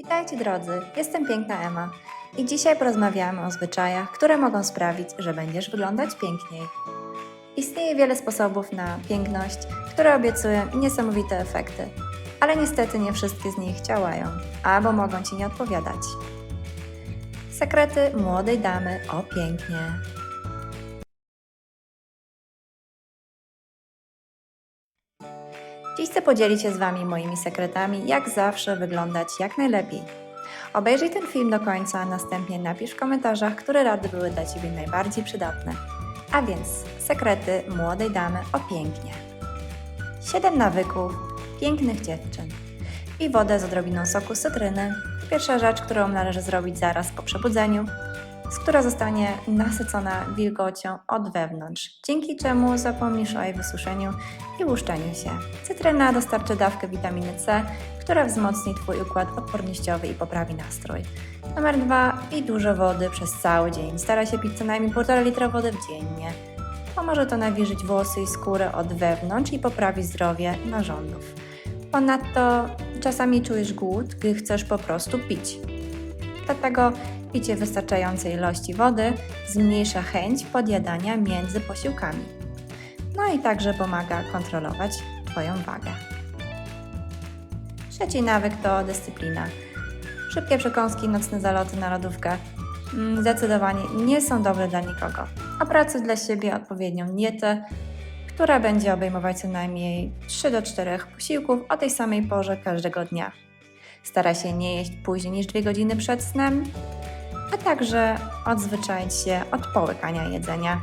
Witajcie drodzy, jestem piękna Ema i dzisiaj porozmawiamy o zwyczajach, które mogą sprawić, że będziesz wyglądać piękniej. Istnieje wiele sposobów na piękność, które obiecują niesamowite efekty, ale niestety nie wszystkie z nich działają, albo mogą Ci nie odpowiadać. Sekrety młodej damy o pięknie. Dziś chcę podzielić się z Wami moimi sekretami, jak zawsze wyglądać jak najlepiej. Obejrzyj ten film do końca, a następnie napisz w komentarzach, które rady były dla Ciebie najbardziej przydatne. A więc sekrety młodej damy o pięknie. 7 nawyków pięknych dziewczyn i wodę z odrobiną soku cytryny. Pierwsza rzecz, którą należy zrobić zaraz po przebudzeniu, która zostanie nasycona wilgocią od wewnątrz, dzięki czemu zapomnisz o jej wysuszeniu i łuszczeniu się. Cytryna dostarczy dawkę witaminy C, która wzmocni Twój układ odpornościowy i poprawi nastrój. Numer dwa, pij dużo wody przez cały dzień. Staraj się pić co najmniej 1,5 litra wody dziennie. Pomoże to nawilżyć włosy i skórę od wewnątrz i poprawi zdrowie narządów. Ponadto czasami czujesz głód, gdy chcesz po prostu pić. Dlatego picie wystarczającej ilości wody zmniejsza chęć podjadania między posiłkami. No i także pomaga kontrolować Twoją wagę. Trzeci nawyk to dyscyplina. Szybkie przekąski, nocne zaloty na lodówkę mm, zdecydowanie nie są dobre dla nikogo. Opracuj dla siebie odpowiednią dietę, która będzie obejmować co najmniej 3 do 4 posiłków o tej samej porze każdego dnia. Staraj się nie jeść później niż 2 godziny przed snem, a także odzwyczaić się od połykania jedzenia,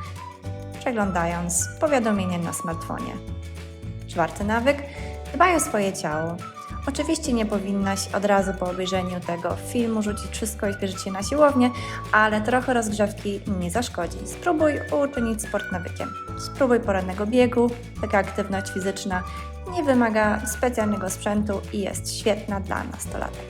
przeglądając powiadomienia na smartfonie. Czwarty nawyk: dbaj o swoje ciało. Oczywiście nie powinnaś od razu po obejrzeniu tego filmu rzucić wszystko i spieszyć się na siłownię, ale trochę rozgrzewki nie zaszkodzi. Spróbuj uczynić sport nawykiem. Spróbuj porannego biegu. Taka aktywność fizyczna nie wymaga specjalnego sprzętu i jest świetna dla nastolatek.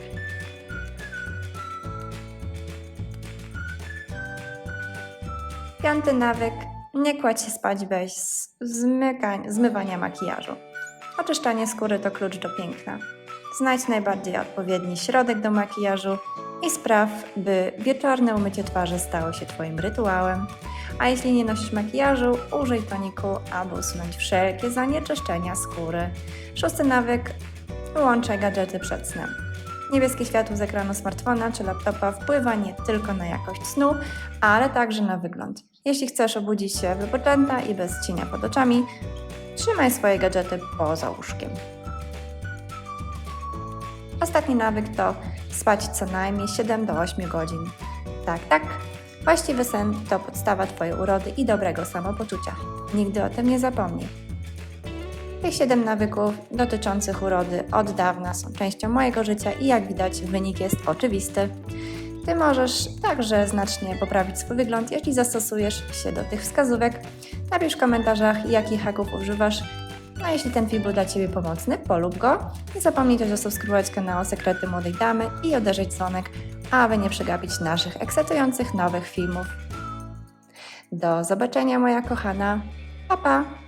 Piąty nawyk. Nie kładź się spać bez zmywania makijażu. Oczyszczanie skóry to klucz do piękna. Znajdź najbardziej odpowiedni środek do makijażu i spraw, by wieczorne umycie twarzy stało się Twoim rytuałem. A jeśli nie nosisz makijażu, użyj toniku, aby usunąć wszelkie zanieczyszczenia skóry. Szósty nawyk. Wyłączaj gadżety przed snem. Niebieskie światło z ekranu smartfona czy laptopa wpływa nie tylko na jakość snu, ale także na wygląd. Jeśli chcesz obudzić się wypoczęta i bez cienia pod oczami, trzymaj swoje gadżety poza łóżkiem. Ostatni nawyk to spać co najmniej 7 do 8 godzin. Tak, tak. Właściwy sen to podstawa Twojej urody i dobrego samopoczucia. Nigdy o tym nie zapomnij. Tych 7 nawyków dotyczących urody od dawna są częścią mojego życia i jak widać wynik jest oczywisty. Ty możesz także znacznie poprawić swój wygląd, jeśli zastosujesz się do tych wskazówek. Napisz w komentarzach, jakich haków używasz. No a jeśli ten film był dla Ciebie pomocny, polub go. Nie zapomnij też zasubskrybować kanał Sekrety Młodej Damy i uderzyć dzwonek, aby nie przegapić naszych ekscytujących nowych filmów. Do zobaczenia, moja kochana. Pa, pa!